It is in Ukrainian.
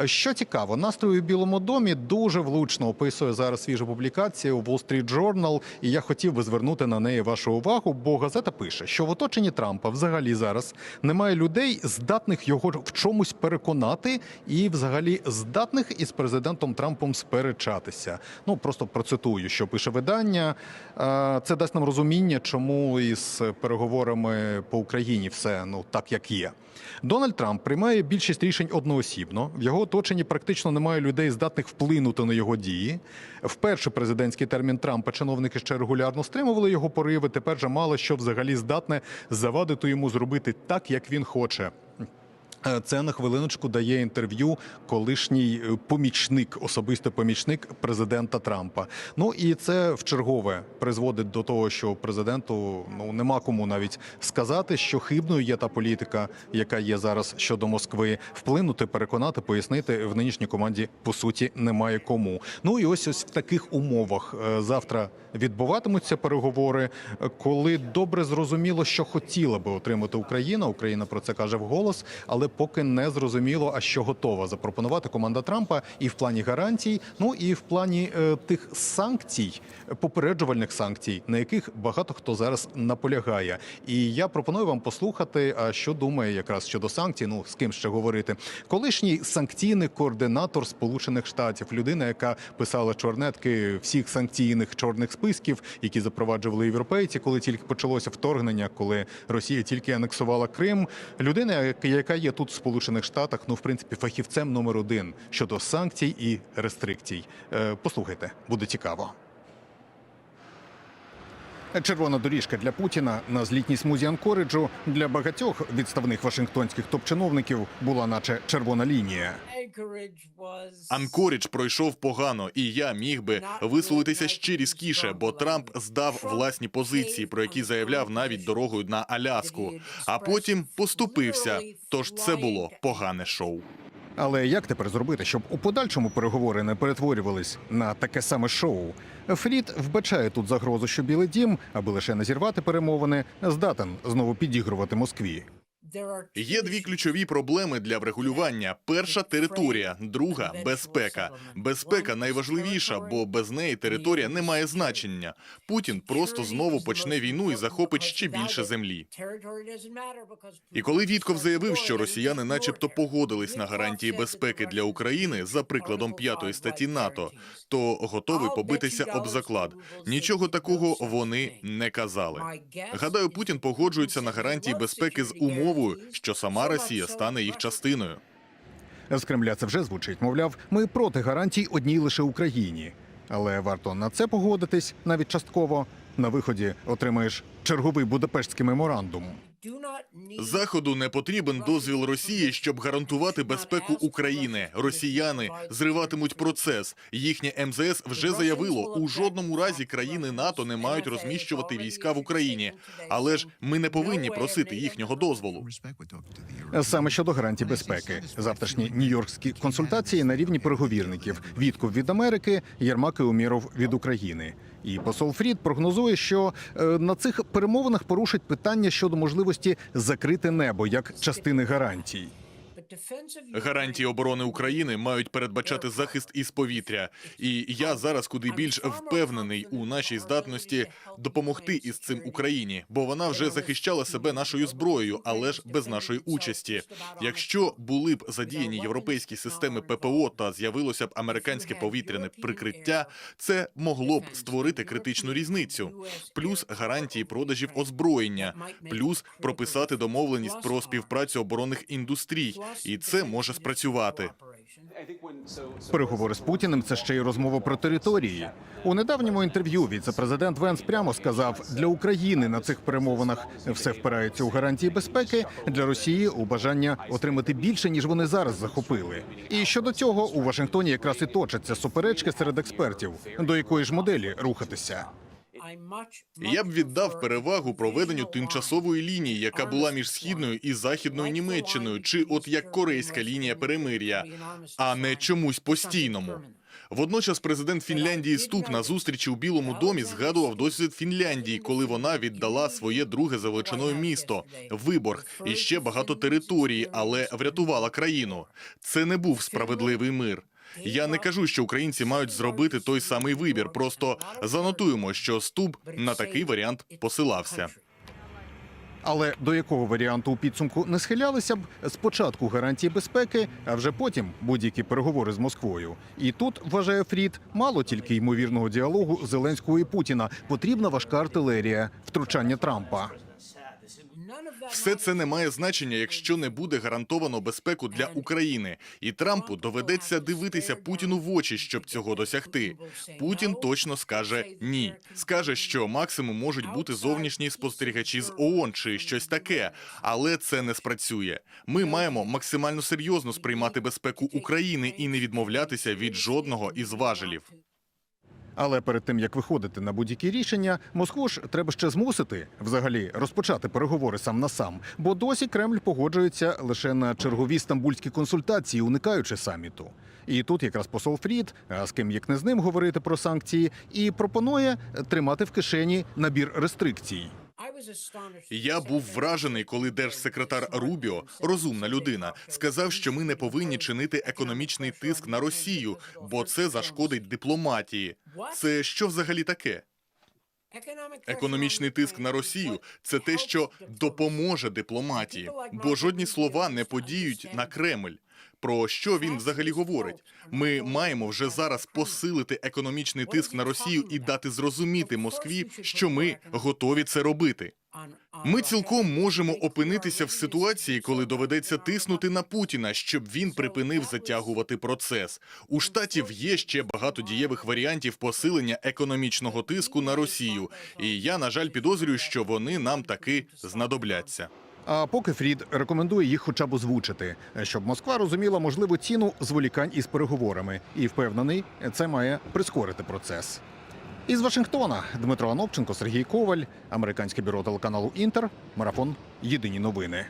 Е, Що цікаво, настрої у Білому домі дуже влучно описує зараз свіжа публікація у Wall Street Journal, і я хотів би звернути на неї вашу увагу, бо газета пише, що в оточенні Трампа взагалі зараз немає людей, здатних його в чомусь переконати, і взагалі здатних із президентом Трампом сперечатися. Ну просто процитую, що пише видання. Е, Це дасть нам розуміння, чому із переговорами по Україні все ну так як є. Дональд Трамп приймає більшість рішень одноосібно. В його оточенні практично немає людей, здатних вплинути на його дії. В перший президентський термін Трампа чиновники ще регулярно стримували його пориви. Тепер же мало що взагалі здатне завадити йому зробити так, як він хоче. Е, Це на хвилиночку дає інтерв'ю колишній е, помічник, особистий помічник президента Трампа. Ну і це в чергове призводить до того, що президенту ну нема кому навіть сказати, що хибною є та політика, яка є зараз щодо Москви. Вплинути, переконати, пояснити в нинішній команді по суті немає кому. Ну і ось ось в таких умовах е, завтра відбуватимуться переговори, коли добре зрозуміло, що хотіла би отримати Україна. Україна про це каже вголос, але поки не зрозуміло, а що готова запропонувати команда Трампа і в плані гарантій, ну і в плані е, тих санкцій, попереджувальних санкцій, на яких багато хто зараз наполягає. І я пропоную вам послухати, а що думає якраз щодо санкцій. Ну з ким ще говорити. Колишній санкційний координатор Сполучених Штатів, людина, яка писала чорнетки всіх санкційних чорних списків, які запроваджували європейці, коли тільки почалося вторгнення, коли Росія тільки анексувала Крим. Людина, яка- є тут в Сполучених Штатах, ну в принципі, фахівцем номер один щодо санкцій і рестрикцій. Е, Послухайте, буде цікаво. Червона доріжка для Путіна на злітній смузі Анкориджу для багатьох відставних вашингтонських топ-чиновників була наче червона лінія. Анкорідж пройшов погано, і я міг би висловитися ще різкіше, бо Трамп здав власні позиції, про які заявляв навіть дорогою на Аляску, а потім поступився. Тож це було погане шоу. Але як тепер зробити, щоб у подальшому переговори не перетворювались на таке саме шоу? Фрід вбачає тут загрозу, що Білий Дім, аби лише не зірвати перемовини, здатен знову підігрувати Москві. Є дві ключові проблеми для врегулювання: перша територія, друга безпека. Безпека найважливіша, бо без неї територія не має значення. Путін просто знову почне війну і захопить ще більше землі. І коли Вітков заявив, що росіяни, начебто, погодились на гарантії безпеки для України за прикладом п'ятої статті НАТО, то готовий побитися об заклад. Нічого такого вони не казали. Гадаю, Путін погоджується на гарантії безпеки з умовою, що сама Росія стане їх частиною. З Кремля це вже звучить. Мовляв, ми проти гарантій одній лише Україні. Але варто на це погодитись навіть частково. На виході отримаєш черговий Будапештський меморандум. Заходу не потрібен дозвіл Росії, щоб гарантувати безпеку України. Росіяни зриватимуть процес. Їхнє МЗС вже заявило, у жодному разі країни НАТО не мають розміщувати війська в Україні. Але ж ми не повинні просити їхнього дозволу. Саме щодо гарантій безпеки, завтрашні нью-йоркські консультації на рівні переговірників. Відкуп від Америки, Єрмак і Уміров від України. І посол Фрід прогнозує, що е, на цих перемовинах порушить питання щодо можливості закрити небо як частини гарантій. Гарантії оборони України мають передбачати захист із повітря, і я зараз куди більш впевнений у нашій здатності допомогти із цим Україні, бо вона вже захищала себе нашою зброєю, але ж без нашої участі. Якщо були б задіяні європейські системи ППО та з'явилося б американське повітряне прикриття, це могло б створити критичну різницю, плюс гарантії продажів озброєння, плюс прописати домовленість про співпрацю оборонних індустрій, і це може спрацювати. Переговори з Путіним це ще й розмова про території. У недавньому інтерв'ю віце-президент Венс прямо сказав, для України на цих перемовинах все впирається у гарантії безпеки для Росії у бажання отримати більше ніж вони зараз захопили. І щодо цього у Вашингтоні якраз і точаться суперечки серед експертів, до якої ж моделі рухатися. Я б віддав перевагу проведенню тимчасової лінії, яка була між східною і західною Німеччиною, чи от як корейська лінія перемир'я, а не чомусь постійному. Водночас президент Фінляндії Ступ на зустрічі у Білому домі згадував досвід Фінляндії, коли вона віддала своє друге за величиною місто Виборг і ще багато території, але врятувала країну. Це не був справедливий мир. Я не кажу, що українці мають зробити той самий вибір. Просто занотуємо, що Ступ на такий варіант посилався. Але до якого варіанту у підсумку не схилялися б спочатку гарантії безпеки, а вже потім будь-які переговори з Москвою. І тут вважає Фрід, мало тільки ймовірного діалогу Зеленського і Путіна. Потрібна важка артилерія, втручання Трампа. Все це не має значення, якщо не буде гарантовано безпеку для України, і Трампу доведеться дивитися Путіну в очі, щоб цього досягти. Путін точно скаже ні. Скаже, що максимум можуть бути зовнішні спостерігачі з ООН чи щось таке, але це не спрацює. Ми маємо максимально серйозно сприймати безпеку України і не відмовлятися від жодного із важелів. Але перед тим як виходити на будь-які рішення, Москву ж треба ще змусити взагалі розпочати переговори сам на сам. Бо досі Кремль погоджується лише на чергові стамбульські консультації, уникаючи саміту. І тут якраз посол Фрід, а з ким як не з ним говорити про санкції, і пропонує тримати в кишені набір рестрикцій. Я був вражений, коли держсекретар Рубіо, розумна людина, сказав, що ми не повинні чинити економічний тиск на Росію, бо це зашкодить дипломатії. Це що взагалі таке? Економічний тиск на Росію це те, що допоможе дипломатії, бо жодні слова не подіють на Кремль. Про що він взагалі говорить? Ми маємо вже зараз посилити економічний тиск на Росію і дати зрозуміти Москві, що ми готові це робити. Ми цілком можемо опинитися в ситуації, коли доведеться тиснути на Путіна, щоб він припинив затягувати процес. У штатів є ще багато дієвих варіантів посилення економічного тиску на Росію, і я на жаль підозрюю, що вони нам таки знадобляться. А поки Фрід рекомендує їх хоча б озвучити, щоб Москва розуміла можливу ціну зволікань із переговорами, і впевнений, це має прискорити процес. Із Вашингтона Дмитро Анопченко, Сергій Коваль, американське бюро телеканалу Інтер, марафон Єдині новини.